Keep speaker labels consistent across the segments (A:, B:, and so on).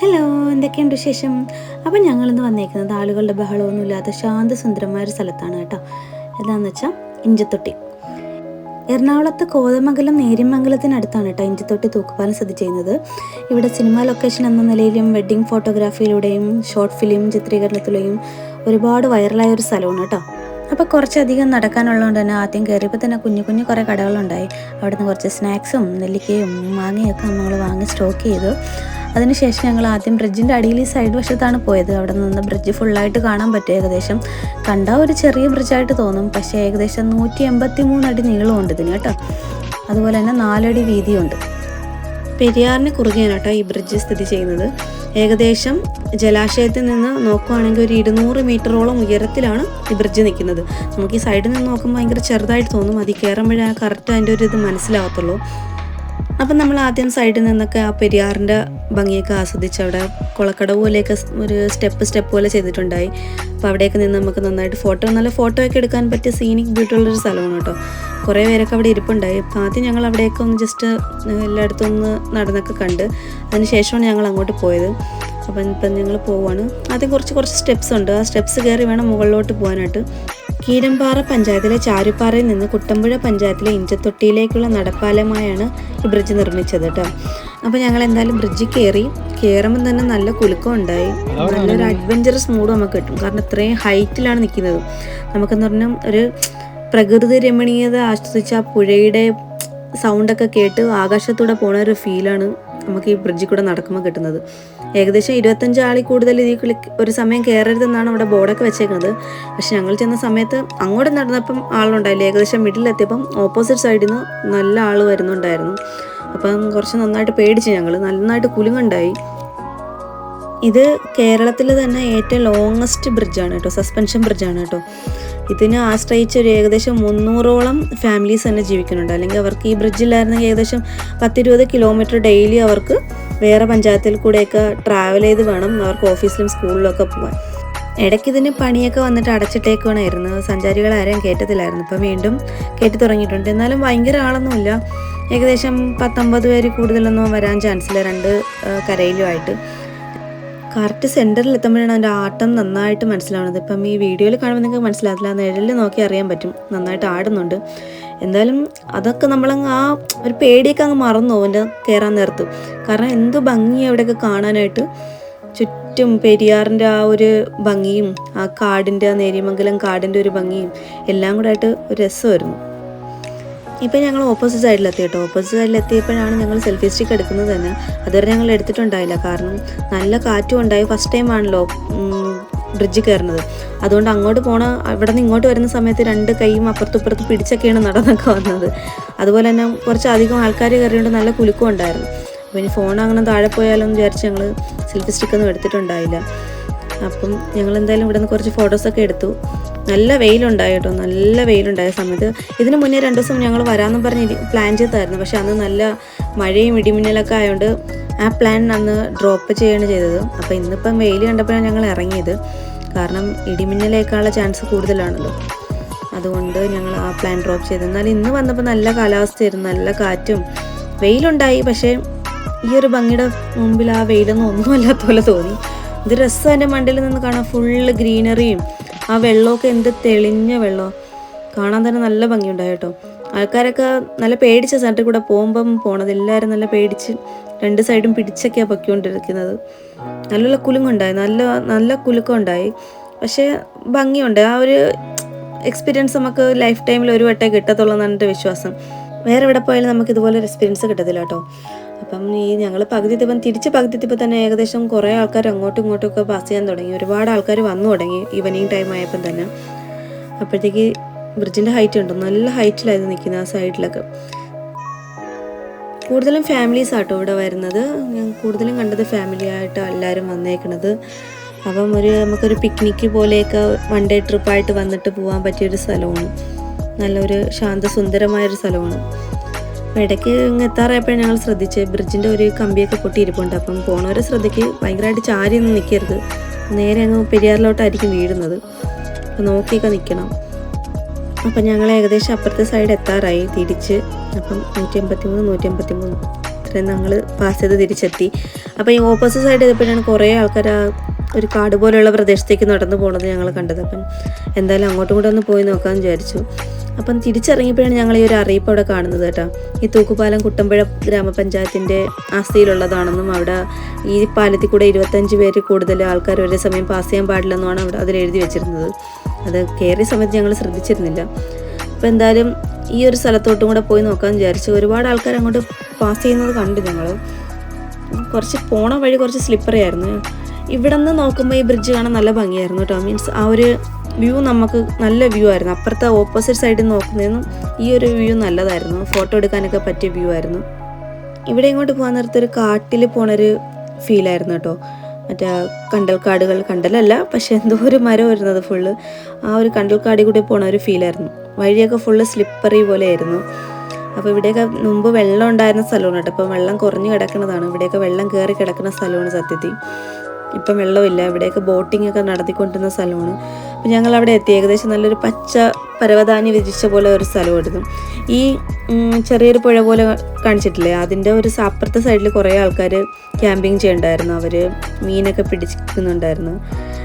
A: Hello എന്തൊക്കെയുണ്ട് വിശേഷം? അപ്പം ഞങ്ങളിന്ന് വന്നേക്കുന്നത് ആളുകളുടെ ബഹളമൊന്നും ഇല്ലാത്ത ശാന്തസുന്ദരമായ ഒരു സ്ഥലത്താണ് കേട്ടോ. എന്താണെന്ന് വെച്ചാൽ ഇഞ്ചത്തൊട്ടി. എറണാകുളത്ത് കോതമംഗലം നേര്യമംഗലത്തിനടുത്താണ് കേട്ടോ ഇഞ്ചത്തൊട്ടി തൂക്കുപാലം സ്ഥിതി ചെയ്യുന്നത്. ഇവിടെ സിനിമാ ലൊക്കേഷൻ എന്ന നിലയിലും വെഡ്ഡിംഗ് ഫോട്ടോഗ്രാഫിയിലൂടെയും ഷോർട്ട് ഫിലിം ചിത്രീകരണത്തിലൂടെയും ഒരുപാട് വൈറലായ ഒരു സ്ഥലമാണ് കേട്ടോ. അപ്പോൾ കുറച്ചധികം നടക്കാനുള്ളതുകൊണ്ട് തന്നെ ആദ്യം കയറിയപ്പോൾ തന്നെ കുഞ്ഞു കുഞ്ഞു കുറേ കടകളുണ്ടായി. അവിടുന്ന് കുറച്ച് സ്നാക്സും നെല്ലിക്കയും മാങ്ങയൊക്കെ നമ്മൾ വാങ്ങി സ്റ്റോക്ക് ചെയ്തു. അതിനുശേഷം ഞങ്ങൾ ആദ്യം ബ്രിഡ്ജിന്റെ അടിയിൽ ഈ സൈഡ് വശത്താണ് പോയത്. അവിടെ നിന്ന് ബ്രിഡ്ജ് ഫുള്ളായിട്ട് കാണാൻ പറ്റും ഏകദേശം. കണ്ടാൽ ഒരു ചെറിയ ബ്രിഡ്ജായിട്ട് തോന്നും. പക്ഷേ ഏകദേശം നൂറ്റി എൺപത്തി മൂന്നടി നീളമുണ്ട് ഇതിന് കേട്ടോ. അതുപോലെ തന്നെ നാലടി വീതിയുണ്ട്. പെരിയാറിന് കുറുകെയാണ് കേട്ടോ ഈ ബ്രിഡ്ജ് സ്ഥിതി ചെയ്യുന്നത്. ഏകദേശം ജലാശയത്തിൽ നിന്ന് നോക്കുവാണെങ്കിൽ ഒരു ഇരുന്നൂറ് മീറ്ററോളം ഉയരത്തിലാണ് ഈ ബ്രിഡ്ജ് നിൽക്കുന്നത്. നമുക്ക് ഈ സൈഡിൽ നിന്ന് നോക്കുമ്പോൾ ഭയങ്കര ചെറുതായിട്ട് തോന്നും. അതിൽ കയറുമ്പോഴേ കറക്റ്റ് അതിന്റെ ഒരു ഇത് മനസ്സിലാവത്തുള്ളൂ. അപ്പം നമ്മൾ ആദ്യം സൈഡിൽ നിന്നൊക്കെ ആ പെരിയാറിന്റെ ഭംഗിയൊക്കെ ആസ്വദിച്ച് അവിടെ കുളക്കട പോലെയൊക്കെ ഒരു സ്റ്റെപ്പ് സ്റ്റെപ്പ് പോലെ ചെയ്തിട്ടുണ്ടായി. അപ്പോൾ അവിടെയൊക്കെ നിന്ന് നമുക്ക് നന്നായിട്ട് ഫോട്ടോ നല്ല ഫോട്ടോ ഒക്കെ എടുക്കാൻ പറ്റിയ സീനിക് ബ്യൂട്ടി ഉള്ളൊരു സ്ഥലമാണ് കേട്ടോ. കുറേ പേരൊക്കെ അവിടെ ഇരിപ്പുണ്ടായി. അപ്പോൾ ആദ്യം ഞങ്ങൾ അവിടെയൊക്കെ ഒന്ന് ജസ്റ്റ് എല്ലായിടത്തും ഒന്ന് നടന്നൊക്കെ കണ്ട് അതിന് ശേഷമാണ് ഞങ്ങൾ അങ്ങോട്ട് പോയത്. അപ്പം ഇപ്പം ഞങ്ങൾ പോവാണ്. ആദ്യം കുറച്ച് കുറച്ച് സ്റ്റെപ്സ് ഉണ്ട്. ആ സ്റ്റെപ്സ് കയറി വേണം മുകളിലോട്ട് പോകാനായിട്ട്. കീരമ്പാറ പഞ്ചായത്തിലെ ചാരുപ്പാറയിൽ നിന്ന് കുട്ടമ്പുഴ പഞ്ചായത്തിലെ ഇഞ്ചത്തൊട്ടിയിലേക്കുള്ള നടപ്പാലമായാണ് ഈ ബ്രിഡ്ജ് നിർമ്മിച്ചത് കേട്ടോ അപ്പോൾ ഞങ്ങൾ എന്തായാലും ബ്രിഡ്ജ് കയറി കയറുമ്പോൾ തന്നെ നല്ല കുലുക്കം ഉണ്ടായി. നല്ലൊരു അഡ്വഞ്ചറസ് മൂഡ് നമുക്ക് കിട്ടും. കാരണം ഇത്രയും ഹൈറ്റിലാണ് നിൽക്കുന്നത്. നമുക്കെന്ന് പറഞ്ഞാൽ ഒരു പ്രകൃതി രമണീയത ആസ്വദിച്ച ആ പുഴയുടെ സൗണ്ടൊക്കെ കേട്ട് ആകാശത്തൂടെ പോണ ഒരു ഫീലാണ് നമുക്ക് ഈ ബ്രിഡ്ജിൽ കൂടെ നടക്കുമ്പോൾ കിട്ടുന്നത്. ഏകദേശം ഇരുപത്തഞ്ച് ആളിൽ കൂടുതൽ ഇതിൽ ക്ലിക്ക് ഒരു സമയം കയറരുതെന്നാണ് അവിടെ ബോർഡൊക്കെ വെച്ചേക്കുന്നത്. പക്ഷെ ഞങ്ങൾ ചെന്ന സമയത്ത് അങ്ങോട്ട് നടന്നപ്പം ആളുണ്ടായില്ല. ഏകദേശം മിഡിലെത്തിയപ്പം ഓപ്പോസിറ്റ് സൈഡിൽ നിന്ന് നല്ല ആൾ വരുന്നുണ്ടായിരുന്നു. അപ്പം കുറച്ച് നന്നായിട്ട് പേടിച്ച് ഞങ്ങൾ നന്നായിട്ട് കുലുങ്ങുണ്ടായി. ഇത് കേരളത്തിൽ തന്നെ ഏറ്റവും ലോങ്ങസ്റ്റ് ബ്രിഡ്ജാണ് കേട്ടോ. സസ്പെൻഷൻ ബ്രിഡ്ജാണ് കേട്ടോ. ഇതിനെ ആശ്രയിച്ച് ഒരു ഏകദേശം മുന്നൂറോളം ഫാമിലീസ് തന്നെ ജീവിക്കുന്നുണ്ട്. അല്ലെങ്കിൽ അവർക്ക് ഈ ബ്രിഡ്ജിലായിരുന്നെങ്കിൽ ഏകദേശം പത്തിരുപത് കിലോമീറ്റർ ഡെയിലി അവർക്ക് വേറെ പഞ്ചായത്തിൽ കൂടെയൊക്കെ ട്രാവൽ ചെയ്ത് വേണം അവർക്ക് ഓഫീസിലും സ്കൂളിലും ഒക്കെ പോകാൻ ഇടയ്ക്ക് ഇതിന് പണിയൊക്കെ വന്നിട്ട് അടച്ചിട്ടേക്കുവാണായിരുന്നു. സഞ്ചാരികൾ ആരെയും കയറ്റത്തില്ലായിരുന്നു ഇപ്പം വീണ്ടും കയറ്റി തുടങ്ങിയിട്ടുണ്ട്. എന്നാലും ഭയങ്കര ആളൊന്നുമില്ല. ഏകദേശം പത്തൊമ്പത് പേര് കൂടുതലൊന്നും വരാൻ ചാൻസില്ല രണ്ട് കരയിലുമായിട്ട്. കറക്റ്റ് സെന്ററിൽ എത്തുമ്പോഴാണ് അതിന്റെ ആട്ടം നന്നായിട്ട് മനസ്സിലാവുന്നത്. ഇപ്പം ഈ വീഡിയോയിൽ കാണുമ്പോൾ നിങ്ങൾക്ക് മനസ്സിലാകത്തില്ല. നിഴലിൽ നോക്കി അറിയാൻ പറ്റും. നന്നായിട്ട് ആടുന്നുണ്ട്. എന്തായാലും അതൊക്കെ നമ്മളങ്ങ് ആ ഒരു പേടിയൊക്കെ അങ്ങ് മറന്നു അവന്റെ കയറാൻ നേരത്ത്. കാരണം എന്ത് ഭംഗിയാണ് അവിടെയൊക്കെ കാണാനായിട്ട്. ചുറ്റും പെരിയാറിന്റെ ആ ഒരു ഭംഗിയും ആ കാടിന്റെ ആ നേര്യമംഗലം കാടിന്റെ ഒരു ഭംഗിയും എല്ലാം കൂടെ ആയിട്ട് ഒരു രസമായിരുന്നു. ഇപ്പം ഞങ്ങൾ ഓപ്പോസിറ്റ് സൈഡിലെത്തി കേട്ടോ. ഓപ്പോസിറ്റ് സൈഡിലെത്തിയപ്പോഴാണ് ഞങ്ങൾ സെൽഫി സ്റ്റിക്ക് എടുക്കുന്നത് തന്നെ. അതുവരെ ഞങ്ങൾ എടുത്തിട്ടുണ്ടായില്ല. കാരണം നല്ല കാറ്റും ഉണ്ടായി. ഫസ്റ്റ് ടൈം ആണല്ലോ ബ്രിഡ്ജ് കയറുന്നത്. അതുകൊണ്ട് അങ്ങോട്ട് പോണ അവിടെ നിന്ന് ഇങ്ങോട്ട് വരുന്ന സമയത്ത് രണ്ട് കൈയും അപ്പുറത്തുപ്പുറത്ത് പിടിച്ചൊക്കെയാണ് നടന്നൊക്കെ വന്നത്. അതുപോലെ തന്നെ കുറച്ചധികം ആൾക്കാർ കയറിയുണ്ട് നല്ല കുലുക്കം ഉണ്ടായിരുന്നു. ഇനി ഫോൺ അങ്ങനെ താഴെ പോയാലോ എന്ന് വിചാരിച്ച് ഞങ്ങൾ സെൽഫി സ്റ്റിക്കൊന്നും എടുത്തിട്ടുണ്ടായില്ല. അപ്പം ഞങ്ങൾ എന്തായാലും ഇവിടെ നിന്ന് കുറച്ച് ഫോട്ടോസൊക്കെ എടുത്തു. നല്ല വെയിലുണ്ടായി കേട്ടോ. നല്ല വെയിലുണ്ടായ സമയത്ത്. ഇതിന് മുന്നേ രണ്ട് ദിവസം ഞങ്ങൾ വരാമെന്നും പറഞ്ഞ് പ്ലാൻ ചെയ്തായിരുന്നു പക്ഷെ അന്ന് നല്ല മഴയും ഇടിമിന്നലൊക്കെ ആയതുകൊണ്ട് ആ പ്ലാൻ അന്ന് ഡ്രോപ്പ് ചെയ്യാണ് ചെയ്തത്. അപ്പോൾ ഇന്നിപ്പം വെയിൽ കണ്ടപ്പോഴാണ് ഞങ്ങൾ ഇറങ്ങിയത്. കാരണം ഇടിമിന്നലേക്കാനുള്ള ചാൻസ് കൂടുതലാണല്ലോ. അതുകൊണ്ട് ഞങ്ങൾ ആ പ്ലാൻ ഡ്രോപ്പ് ചെയ്തു. എന്നാൽ ഇന്ന് വന്നപ്പോൾ നല്ല കാലാവസ്ഥയായിരുന്നു. നല്ല കാറ്റും വെയിലുണ്ടായി. പക്ഷേ ഈ ഒരു ഭംഗിയുടെ മുമ്പിൽ ആ വെയിലൊന്നും ഒന്നുമല്ലാത്ത പോലെ തോന്നി. ഇത് രസം എന്റെ മണ്ടിൽ നിന്ന് കാണാൻ ഫുള്ള് ഗ്രീനറിയും ആ വെള്ളമൊക്കെ എന്ത് തെളിഞ്ഞ വെള്ളം. കാണാൻ തന്നെ നല്ല ഭംഗിയുണ്ടായി കേട്ടോ. ആൾക്കാരൊക്കെ നല്ല പേടിച്ച സ്ഥലത്തിൽ കൂടെ പോകുമ്പം പോണത് എല്ലാവരും നല്ല പേടിച്ച് രണ്ട് സൈഡും പിടിച്ചൊക്കെയാണ് പൊയ്ക്കൊണ്ടിരിക്കുന്നത്. നല്ല കുലുങ്ങുണ്ടായി. നല്ല നല്ല കുലുക്കം ഉണ്ടായി പക്ഷേ ഭംഗിയുണ്ട്. ആ ഒരു എക്സ്പീരിയൻസ് നമുക്ക് ലൈഫ് ടൈമിൽ ഒരു വട്ടേ കിട്ടത്തുള്ളൂ എന്നാണ് എന്റെ വിശ്വാസം. വേറെ എവിടെ പോയാലും നമുക്ക് ഇതുപോലെ എക്സ്പീരിയൻസ് കിട്ടത്തില്ല കേട്ടോ. അപ്പം ഈ ഞങ്ങൾ പകുതി എത്തിയപ്പം തിരിച്ച് പകുതി എത്തിയപ്പോൾ തന്നെ ഏകദേശം കുറേ ആൾക്കാർ അങ്ങോട്ടും ഇങ്ങോട്ടും ഒക്കെ പാസ് ചെയ്യാൻ തുടങ്ങി. ഒരുപാട് ആൾക്കാർ വന്നു തുടങ്ങി ഈവനിങ് ടൈം ആയപ്പം തന്നെ. അപ്പോഴത്തേക്ക് ബ്രിഡ്ജിന്റെ ഹൈറ്റ് ഉണ്ട് നല്ല ഹൈറ്റിലായിരുന്നു നിൽക്കുന്നത് ആ സൈഡിലൊക്കെ കൂടുതലും ഫാമിലീസ് ആട്ടോ ഇവിടെ വരുന്നത്. ഞാൻ കൂടുതലും കണ്ടത് ഫാമിലി ആയിട്ട് എല്ലാവരും വന്നേക്കണത്. അപ്പം ഒരു നമുക്കൊരു പിക്നിക്ക് പോലെയൊക്കെ വൺ ഡേ ട്രിപ്പായിട്ട് വന്നിട്ട് പോകാൻ പറ്റിയൊരു സ്ഥലമാണ്. നല്ലൊരു ശാന്തസുന്ദരമായൊരു സ്ഥലമാണ്. അപ്പോൾ ഇടയ്ക്ക് ഇങ്ങ് എത്താറായപ്പോഴാണ് ഞങ്ങൾ ശ്രദ്ധിച്ച് ബ്രിഡ്ജിന്റെ ഒരു കമ്പിയൊക്കെ പൊട്ടിയിരിപ്പുണ്ട്. അപ്പം പോണവരെ ശ്രദ്ധിക്ക് ഭയങ്കരമായിട്ട് ചാരി ഒന്നും നിൽക്കരുത്. നേരെ അങ്ങ് പെരിയാറിലോട്ടായിരിക്കും വീഴുന്നത്. അപ്പം നോക്കിയൊക്കെ നിൽക്കണം. അപ്പം ഞങ്ങൾ ഏകദേശം അപ്പുറത്തെ സൈഡ് എത്താറായി. തിരിച്ച് അപ്പം നൂറ്റി എൺപത്തി മൂന്ന് നൂറ്റി എൺപത്തി മൂന്ന് ഇത്രയും ഞങ്ങൾ പാസ് ചെയ്ത് തിരിച്ചെത്തി. അപ്പോൾ ഈ ഓപ്പോസിറ്റ് സൈഡ് ചെയ്തപ്പോഴാണ് കുറേ ആൾക്കാർ ആ ഒരു കാട് പോലെയുള്ള പ്രദേശത്തേക്ക് നടന്നു പോകുന്നത് ഞങ്ങൾ കണ്ടത്. അപ്പം എന്തായാലും അങ്ങോട്ടും കൂടെ ഒന്ന് പോയി നോക്കാമെന്ന് വിചാരിച്ചു. അപ്പം തിരിച്ചിറങ്ങിയപ്പോഴാണ് ഞങ്ങൾ ഈ ഒരു അറിയിപ്പ് അവിടെ കാണുന്നത് കേട്ടോ. ഈ തൂക്കുപാലം കുട്ടമ്പുഴ ഗ്രാമപഞ്ചായത്തിന്റെ ആസ്തിയിലുള്ളതാണെന്നും അവിടെ ഈ പാലത്തിൽ കൂടെ ഇരുപത്തഞ്ച് പേര് കൂടുതൽ ആൾക്കാർ ഒരേ സമയം പാസ് ചെയ്യാൻ പാടില്ലെന്നുമാണ് അവിടെ അതിൽ എഴുതി വെച്ചിരുന്നത്. അത് കയറിയ സമയത്ത് ഞങ്ങൾ ശ്രദ്ധിച്ചിരുന്നില്ല. അപ്പോൾ എന്തായാലും ഈ ഒരു സ്ഥലത്തോട്ടും കൂടെ പോയി നോക്കാമെന്ന് വിചാരിച്ചു. ഒരുപാട് ആൾക്കാർ അങ്ങോട്ട് പാസ് ചെയ്യുന്നത് കണ്ടു ഞങ്ങൾ കുറച്ച് പോണ വഴി കുറച്ച് സ്ലിപ്പറി ആയിരുന്നു. ഇവിടെ നിന്ന് നോക്കുമ്പോൾ ഈ ബ്രിഡ്ജ് കാണാൻ നല്ല ഭംഗിയായിരുന്നു കേട്ടോ മീൻസ് ആ ഒരു വ്യൂ നമുക്ക് നല്ല വ്യൂ ആയിരുന്നു. അപ്പുറത്തെ ഓപ്പോസിറ്റ് സൈഡിൽ നോക്കുന്നതിനും ഈ ഒരു വ്യൂ നല്ലതായിരുന്നു. ഫോട്ടോ എടുക്കാനൊക്കെ പറ്റിയ വ്യൂ ആയിരുന്നു. ഇവിടെ ഇങ്ങോട്ട് പോകാൻ നേരത്തെ ഒരു കാട്ടിൽ പോണൊരു ഫീലായിരുന്നു കേട്ടോ മറ്റേ കണ്ടൽക്കാടുകൾ കണ്ടലല്ല പക്ഷെ എന്തോ ഒരു മരം വരുന്നത് ഫുള്ള് ആ ഒരു കണ്ടൽക്കാടി കൂടി പോണ ഒരു ഫീലായിരുന്നു വഴിയൊക്കെ ഫുള്ള് സ്ലിപ്പറി പോലെ ആയിരുന്നു അപ്പോൾ ഇവിടെയൊക്കെ മുമ്പ് വെള്ളം ഉണ്ടായിരുന്ന സ്ഥലമാണ് കേട്ടോ ഇപ്പം വെള്ളം കുറഞ്ഞു കിടക്കുന്നതാണ്. ഇവിടെയൊക്കെ വെള്ളം കയറി കിടക്കുന്ന സ്ഥലമാണ് സത്യത്തിൽ. ഇപ്പം വെള്ളമില്ല. ഇവിടെയൊക്കെ ബോട്ടിംഗ് ഒക്കെ നടത്തിക്കൊണ്ടിരുന്ന സ്ഥലമാണ്. അപ്പം ഞങ്ങൾ അവിടെ എത്തി. ഏകദേശം നല്ലൊരു പച്ച പരവതാനി വിരിച്ച പോലെ ഒരു സ്ഥലമായിരുന്നു. ഈ ചെറിയൊരു പുഴ പോലെ കാണിച്ചിട്ടില്ലേ? അതിന്റെ ഒരു അപ്പുറത്തെ സൈഡിൽ കുറേ ആൾക്കാർ ക്യാമ്പിങ് ചെയ്യണ്ടായിരുന്നു. അവർ മീനൊക്കെ പിടിച്ചിരിക്കുന്നുണ്ടായിരുന്നു.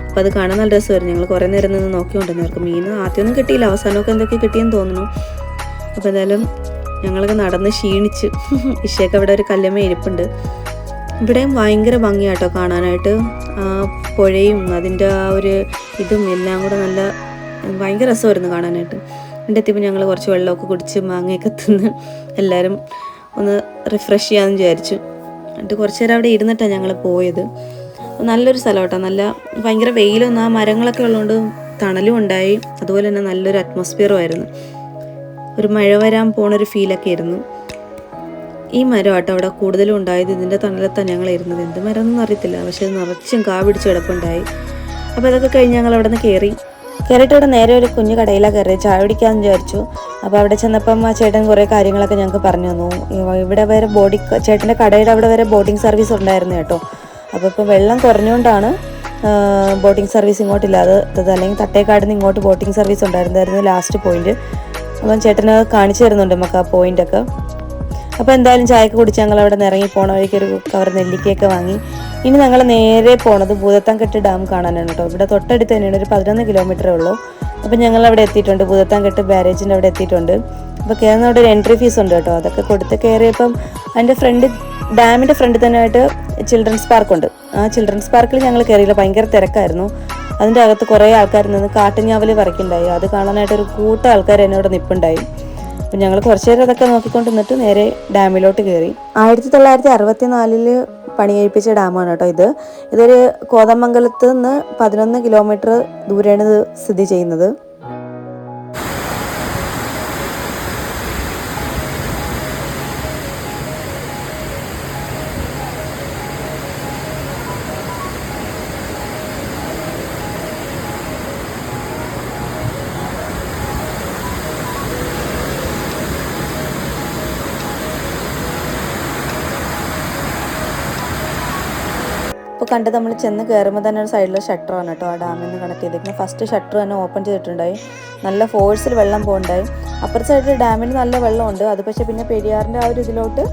A: അപ്പോൾ അത് കാണാൻ നല്ല രസമായിരുന്നു. ഞങ്ങൾ കുറേ നേരം നിന്ന് നോക്കിക്കൊണ്ടിരുന്നവർക്ക് മീൻ ആദ്യമൊന്നും കിട്ടിയില്ല. അവസാനമൊക്കെ എന്തൊക്കെ കിട്ടിയെന്ന് തോന്നുന്നു. അപ്പോൾ എന്തായാലും ഞങ്ങളൊക്കെ നടന്ന് ക്ഷീണിച്ച്. ഇഷയൊക്കെ അവിടെ ഒരു കല്ലമ്മ ഇരിപ്പുണ്ട്. ഇവിടെയും ഭയങ്കര ഭംഗിയാട്ടോ കാണാനായിട്ട്. പുഴയും അതിന്റെ ആ ഒരു ഇതും എല്ലാം കൂടെ നല്ല ഭയങ്കര രസമായിരുന്നു കാണാനായിട്ട്. എന്റെ എത്തിയപ്പോൾ ഞങ്ങൾ കുറച്ച് വെള്ളമൊക്കെ കുടിച്ച് മാങ്ങയൊക്കെ തിന്ന് എല്ലാവരും ഒന്ന് റിഫ്രഷ് ചെയ്യാമെന്ന് വിചാരിച്ചു. എന്നിട്ട് കുറച്ച് നേരം അവിടെ ഇരുന്നിട്ടാണ് ഞങ്ങൾ പോയത്. നല്ലൊരു സ്ഥലം നല്ല ഭയങ്കര വെയിലൊന്നും ആ മരങ്ങളൊക്കെ ഉള്ളതുകൊണ്ട് തണലും ഉണ്ടായി. അതുപോലെ തന്നെ നല്ലൊരു അറ്റ്മോസ്ഫിയറും ആയിരുന്നു. ഒരു മഴ വരാൻ പോണൊരു ഫീലൊക്കെ ആയിരുന്നു. ഈ മരം ആട്ടോ അവിടെ കൂടുതലും ഉണ്ടായത് ഇതിന്റെ തണലത്താണ് ഞങ്ങൾ ഇരുന്നത്. എന്ത് മരം ഒന്നും അറിയത്തില്ല. പക്ഷെ നിറച്ചും കാ പിടിച്ച് കിടപ്പുണ്ടായി. അപ്പോൾ അതൊക്കെ കഴിഞ്ഞ് ഞങ്ങൾ അവിടെ നിന്ന് കയറി. കയറിയിട്ട് ഇവിടെ നേരെ ഒരു കുഞ്ഞു കടയിലാണ് കയറി ചായ വിചാരിച്ചു. അപ്പോൾ അവിടെ ചെന്നപ്പം ആ ചേട്ടൻ കുറേ കാര്യങ്ങളൊക്കെ ഞങ്ങൾക്ക് പറഞ്ഞു തന്നു. ഇവിടെ വരെ ബോഡി ചേട്ടന്റെ കടയുടെ അവിടെ വരെ ബോട്ടിംഗ് സർവീസ് ഉണ്ടായിരുന്നു കേട്ടോ. അപ്പോൾ ഇപ്പോൾ വെള്ളം കുറഞ്ഞുകൊണ്ടാണ് ബോട്ടിംഗ് സർവീസ് ഇങ്ങോട്ടില്ലാതെ ഇത് അല്ലെങ്കിൽ തട്ടേക്കാട് നിന്ന് ഇങ്ങോട്ട് ബോട്ടിംഗ് സർവീസ് ഉണ്ടായിരുന്നായിരുന്നു ലാസ്റ്റ് പോയിന്റ്. അപ്പം ചേട്ടന് കാണിച്ചു തരുന്നുണ്ട് നമുക്ക് ആ പോയിന്റൊക്കെ. അപ്പോൾ എന്തായാലും ചായക്ക് കുടിച്ച് ഞങ്ങൾ അവിടെ നിന്ന് ഇറങ്ങി പോണ വഴിക്ക് ഒരു കവർ നെല്ലിക്കയൊക്കെ വാങ്ങി. ഇനി ഞങ്ങൾ നേരെ പോണത് ഭൂതത്താൻകെട്ട് ഡാം കാണാനാണ് കേട്ടോ. ഇവിടെ തൊട്ടടുത്ത് തന്നെയാണ് ഒരു പതിനൊന്ന് കിലോമീറ്ററേ ഉള്ളൂ. അപ്പോൾ ഞങ്ങൾ അവിടെ എത്തിയിട്ടുണ്ട് ഭൂതത്താൻകെട്ട് ബാരേജിന്റെ അവിടെ എത്തിയിട്ടുണ്ട്. അപ്പോൾ കയറുന്ന അവിടെ ഒരു എൻട്രി ഫീസ് ഉണ്ട് കേട്ടോ. അതൊക്കെ കൊടുത്ത് കയറിയപ്പം അതിന്റെ ഫ്രണ്ട് ഡാമിന്റെ ഫ്രണ്ടിൽ തന്നെ ആയിട്ട് ചിൽഡ്രൻസ് പാർക്കുണ്ട് ആ ചിൽഡ്രൻസ് പാർക്കിൽ ഞങ്ങൾ കയറിയില്ല ഭയങ്കര തിരക്കായിരുന്നു. അതിന്റെ അകത്ത് കുറേ ആൾക്കാർ നിന്ന് കാട്ടിഞ്ഞാവൽ പറിക്കുണ്ടായി. അത് കാണാനായിട്ട് ഒരു കൂട്ടം ആൾക്കാർ എന്നോട് നിൽപ്പുണ്ടായി അപ്പം ഞങ്ങൾ കുറച്ച് നേരം അതൊക്കെ നോക്കിക്കൊണ്ട് നിന്നിട്ട് നേരെ ഡാമിലോട്ട് കയറി ആയിരത്തി തൊള്ളായിരത്തി അറുപത്തി നാലിൽ പണി കഴിപ്പിച്ച ഡാമാണ് കേട്ടോ ഇത്. ഇതൊരു കോതമംഗലത്ത് നിന്ന് പതിനൊന്ന് കിലോമീറ്റർ ദൂരെയാണ് ഇത് സ്ഥിതി ചെയ്യുന്നത്. കണ്ട് നമ്മൾ ചെന്ന് കയറുമ്പോൾ തന്നെ ഒരു സൈഡിൽ ആണ് കേട്ടോ ആ ഡാമിൽ നിന്ന് കണക്ട് ചെയ്തേക്കുന്നത് ഫസ്റ്റ് ഷട്ടർ തന്നെ ഓപ്പൺ ചെയ്തിട്ടുണ്ടായി. നല്ല ഫോഴ്സിൽ വെള്ളം പോകണ്ടായി അപ്പുറത്തെ സൈഡിൽ ഡാമിൽ നല്ല വെള്ളമുണ്ട്. അത് പക്ഷേ പിന്നെ പെരിയാറിന്റെ ആ ഒരു ഇതിലോട്ട്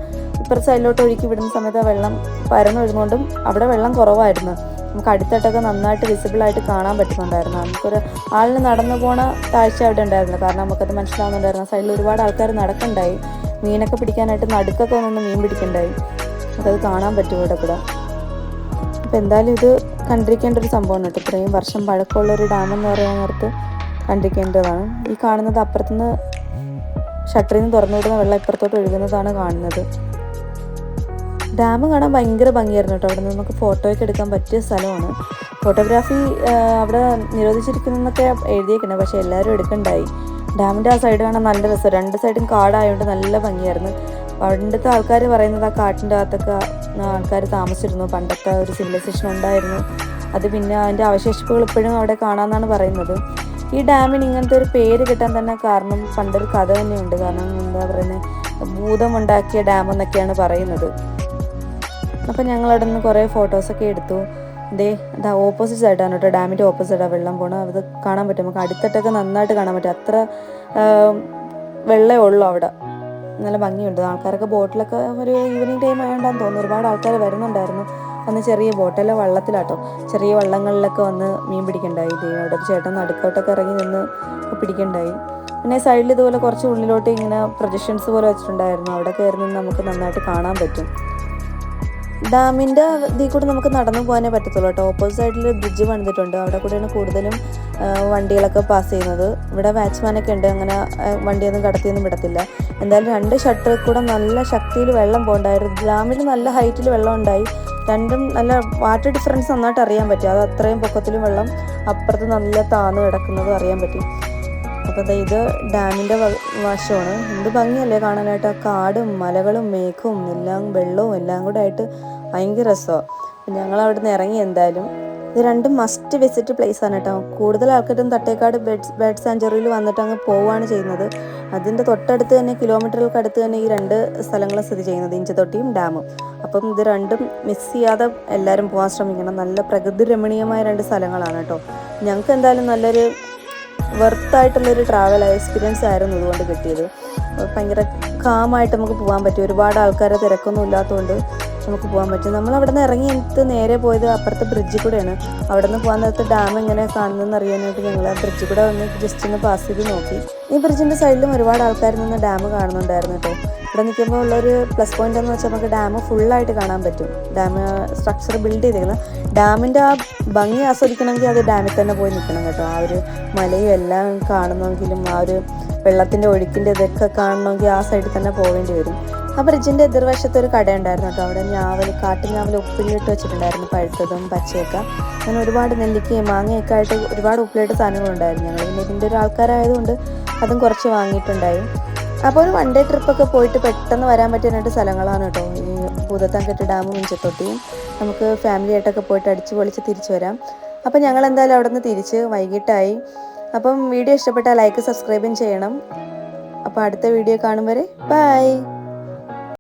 A: ഇപ്പുറത്തെ സൈഡിലോട്ട് ഒഴുക്കി വിടുന്ന സമയത്ത് ആ വെള്ളം പരന്നൊഴുകുന്നതുകൊണ്ടും അവിടെ വെള്ളം കുറവായിരുന്നു. നമുക്ക് അടുത്തിട്ടൊക്കെ നന്നായിട്ട് വിസിബിളായിട്ട് കാണാൻ പറ്റുന്നുണ്ടായിരുന്നു. നമുക്കൊരു ആളിന് നടന്നു പോണ താഴ്ച അവിടെ ഉണ്ടായിരുന്നു കാരണം നമുക്കത് മനസ്സിലാവുന്നുണ്ടായിരുന്നു. സൈഡിൽ ഒരുപാട് ആൾക്കാർ നടക്കണ്ടായി. മീനൊക്കെ പിടിക്കാനായിട്ട് നടുക്കൊക്കെ നിന്ന് മീൻ പിടിക്കണ്ടായി. നമുക്കത് കാണാൻ പറ്റും ഇവിടെ കൂടെ. അപ്പം എന്തായാലും ഇത് കണ്ടിരിക്കേണ്ട ഒരു സംഭവമാണ് കേട്ടോ. ഇത്രയും വർഷം പഴക്കമുള്ള ഒരു ഡാം എന്ന് പറയാൻ നേരത്ത് കണ്ടിരിക്കേണ്ടതാണ്. ഈ കാണുന്നത് അപ്പുറത്തുനിന്ന് ഷട്ടറിൽ നിന്ന് തുറന്നു വിടുന്ന വെള്ളം ഇപ്പുറത്തോട്ട് ഒഴുകുന്നതാണ് കാണുന്നത്. ഡാം കാണാൻ ഭയങ്കര ഭംഗിയായിരുന്നു കേട്ടോ. അവിടെ നിന്ന് നമുക്ക് ഫോട്ടോയൊക്കെ എടുക്കാൻ പറ്റിയ സ്ഥലമാണ്. ഫോട്ടോഗ്രാഫി അവിടെ നിരോധിച്ചിരിക്കുന്നതൊക്കെ എഴുതിയേക്കുന്നത് പക്ഷേ എല്ലാവരും എടുക്കണ്ടായി. ഡാമിന്റെ ആ സൈഡ് കാണാൻ നല്ല രസം രണ്ട് സൈഡും കാടായതുകൊണ്ട് നല്ല ഭംഗിയായിരുന്നു. പണ്ടത്തെ ആൾക്കാർ പറയുന്നത് ആ കാട്ടിന്റെ അകത്തൊക്കെ ആൾക്കാർ താമസിച്ചിരുന്നു. പണ്ടത്തെ ഒരു സിവിലൈസേഷൻ ഉണ്ടായിരുന്നു. അത് പിന്നെ അതിന്റെ അവശേഷിപ്പുകൾ ഇപ്പോഴും അവിടെ കാണാമെന്നാണ് പറയുന്നത്. ഈ ഡാമിന് ഇങ്ങനത്തെ ഒരു പേര് കിട്ടാൻ തന്നെ കാരണം പണ്ടൊരു കഥ തന്നെയുണ്ട്. കാരണം എന്താ പറയുന്നത് ഭൂതമുണ്ടാക്കിയ ഡാം എന്നൊക്കെയാണ് പറയുന്നത്. അപ്പം ഞങ്ങൾ അവിടെ നിന്ന് കുറേ ഫോട്ടോസൊക്കെ എടുത്തു. ദേ ഇതാ ഓപ്പോസിറ്റ് സൈഡാണ് കേട്ടോ. ഡാമിന്റെ ഓപ്പോസിറ്റ് ആ വെള്ളം പോകണം അത് കാണാൻ പറ്റും. നമുക്ക് അടുത്തിട്ടൊക്കെ നന്നായിട്ട് കാണാൻ പറ്റും. അത്ര വെള്ളമേ ഉള്ളൂ അവിടെ. നല്ല ഭംഗിയുണ്ട്. ആൾക്കാരൊക്കെ ബോട്ടിലൊക്കെ ഒരു ഈവനിങ് ടൈം ആയതുകൊണ്ടാന്ന് തോന്നുന്നു. ഒരുപാട് ആൾക്കാർ വരുന്നുണ്ടായിരുന്നു. വന്ന് ചെറിയ ബോട്ടല്ല വള്ളത്തിലാട്ടോ. ചെറിയ വള്ളങ്ങളിലൊക്കെ വന്ന് മീൻ പിടിക്കണ്ടായി. അവിടെ ചേട്ടൻ നടുക്കോട്ടൊക്കെ ഇറങ്ങി നിന്ന് പിടിക്കണ്ടായി. പിന്നെ സൈഡിൽ ഇതുപോലെ കുറച്ച് ഉള്ളിലോട്ട് ഇങ്ങനെ പ്രൊജക്ഷൻസ് പോലെ വെച്ചിട്ടുണ്ടായിരുന്നു. അവിടെ കയറി നിന്ന് നമുക്ക് നന്നായിട്ട് കാണാൻ പറ്റും. ഡാമിന്റെ ഇതിൽ കൂടെ നമുക്ക് നടന്നു പോകാനേ പറ്റത്തുള്ളൂ കേട്ടോ. ഓപ്പോസിറ്റ് സൈഡിൽ ബ്രിഡ്ജ് പണിതിട്ടുണ്ട്. അവിടെ കൂടെയാണ് കൂടുതലും വണ്ടികളൊക്കെ പാസ് ചെയ്യുന്നത്. ഇവിടെ വാച്ച്മാനൊക്കെ ഉണ്ട്. അങ്ങനെ വണ്ടിയൊന്നും കടത്തിയൊന്നും വിടത്തില്ല. എന്തായാലും രണ്ട് ഷട്ടറിൽ കൂടെ നല്ല ശക്തിയിൽ വെള്ളം പോകണ്ടായിരുന്നു. ഡാമിൽ നല്ല ഹൈറ്റിൽ വെള്ളം ഉണ്ടായി. രണ്ടും നല്ല വാട്ടർ ഡിഫറൻസ് നന്നായിട്ട് അറിയാൻ പറ്റി. അത് അത്രയും പൊക്കത്തിലും വെള്ളം അപ്പുറത്ത് നല്ല താന്ന് കിടക്കുന്നത് അറിയാൻ പറ്റും. അപ്പോൾ ഇത് ഡാമിന്റെ വശമാണ്. എന്ത് ഭംഗിയല്ലേ കാണാനായിട്ട്. ആ കാടും മലകളും മേഘവും എല്ലാം വെള്ളവും എല്ലാം കൂടെ ആയിട്ട് ഭയങ്കര രസമാണ് ഞങ്ങൾ അവിടെ നിന്ന് ഇറങ്ങി എന്തായാലും ഇത് രണ്ടും മസ്റ്റ് വിസിറ്റ് പ്ലേസ് ആണ് കേട്ടോ. കൂടുതൽ ആൾക്കാരും തട്ടേക്കാട് ബേഡ്സ് ബേഡ് സാഞ്ചുറിയിൽ വന്നിട്ട് അങ്ങ് പോവുകയാണ് ചെയ്യുന്നത്. അതിന്റെ തൊട്ടടുത്ത് തന്നെ കിലോമീറ്ററുകൾക്ക് അടുത്ത് തന്നെ ഈ രണ്ട് സ്ഥലങ്ങളും സ്ഥിതി ചെയ്യുന്നത്. ഇഞ്ചത്തൊട്ടിയും ഡാമും. അപ്പം ഇത് രണ്ടും മിസ് ചെയ്യാതെ എല്ലാവരും പോകാൻ ശ്രമിക്കണം. നല്ല പ്രകൃതി രമണീയമായ രണ്ട് സ്ഥലങ്ങളാണ് കേട്ടോ. ഞങ്ങൾക്ക് എന്തായാലും നല്ലൊരു വെർത്തായിട്ടുള്ളൊരു ട്രാവൽ എക്സ്പീരിയൻസ് ആയിരുന്നു ഇതുകൊണ്ട് കിട്ടിയത്. ഭയങ്കര കാമായിട്ട് നമുക്ക് പോകാൻ പറ്റും. ഒരുപാട് ആൾക്കാരെ തിരക്കൊന്നും ഇല്ലാത്തതുകൊണ്ട് നമുക്ക് പോകാൻ പറ്റും. നമ്മൾ അവിടെ നിന്ന് ഇറങ്ങി എടുത്ത് നേരെ പോയത് അപ്പുറത്തെ ബ്രിഡ്ജിൽ കൂടെയാണ്. അവിടെ നിന്ന് പോകാൻ നേരത്തെ ഡാം എങ്ങനെ കാണുന്നതെന്ന് അറിയാനായിട്ട് ഞങ്ങൾ ആ ബ്രിഡ്ജിൽ കൂടെ ഒന്ന് ജസ്റ്റ് ഒന്ന് പാസ് ചെയ്ത് നോക്കി. ഈ ബ്രിഡ്ജിന്റെ സൈഡിലും ഒരുപാട് ആൾക്കാർ നിന്ന് ഡാം കാണുന്നുണ്ടായിരുന്നു കേട്ടോ ഇവിടെ നിൽക്കുമ്പോൾ ഉള്ളൊരു പ്ലസ് പോയിന്റ് എന്ന് വെച്ചാൽ നമുക്ക് ഡാം ഫുള്ളായിട്ട് കാണാൻ പറ്റും. ഡാം സ്ട്രക്ചർ ബിൽഡ് ചെയ്തേക്കുന്നത് ഡാമിന്റെ ആ ഭംഗി ആസ്വദിക്കണമെങ്കിൽ അത് ഡാമിൽ തന്നെ പോയി നിൽക്കണം കേട്ടോ. ആ ഒരു മലയും എല്ലാം കാണണമെങ്കിലും ആ ഒരു വെള്ളത്തിന്റെ ഒഴുക്കിന്റെ ഇതൊക്കെ കാണണമെങ്കിൽ ആ സൈഡിൽ തന്നെ പോകേണ്ടി വരും. ആ ബ്രിഡ്ജിന്റെ എതിർവശത്ത് ഒരു കട ഉണ്ടായിരുന്നു കേട്ടോ. അവിടെ ഞാവൽ കാട്ടുഞാവൽ ഉപ്പിലിട്ട് വെച്ചിട്ടുണ്ടായിരുന്നു പഴുത്തതും പച്ചയൊക്കെ. അങ്ങനെ ഒരുപാട് നെല്ലിക്കയും മാങ്ങയൊക്കെ ആയിട്ട് ഒരുപാട് ഉപ്പിലിട്ട് സാധനങ്ങളുണ്ടായിരുന്നു ഞങ്ങൾ. പിന്നെ ഇതിന്റെ ഒരു ആൾക്കാരായതുകൊണ്ട് അതും കുറച്ച് വാങ്ങിയിട്ടുണ്ടായി. അപ്പോൾ ഒരു വൺ ഡേ ട്രിപ്പൊക്കെ പോയിട്ട് പെട്ടെന്ന് വരാൻ പറ്റിയ രണ്ട് സ്ഥലങ്ങളാണ് കേട്ടോ. ഈ ഭൂതത്താൻകെട്ട് ഡാമും മിഞ്ചത്തൊട്ടിയും നമുക്ക് ഫാമിലി ആയിട്ടൊക്കെ പോയിട്ട് അടിച്ച് പൊളിച്ച് തിരിച്ചു വരാം. അപ്പോൾ ഞങ്ങൾ എന്തായാലും അവിടെ നിന്ന് തിരിച്ച് വൈകിട്ടായി. അപ്പം വീഡിയോ ഇഷ്ടപ്പെട്ടാൽ ലൈക്ക് സബ്സ്ക്രൈബും ചെയ്യണം. അപ്പോൾ അടുത്ത വീഡിയോ കാണും വരെ ബൈ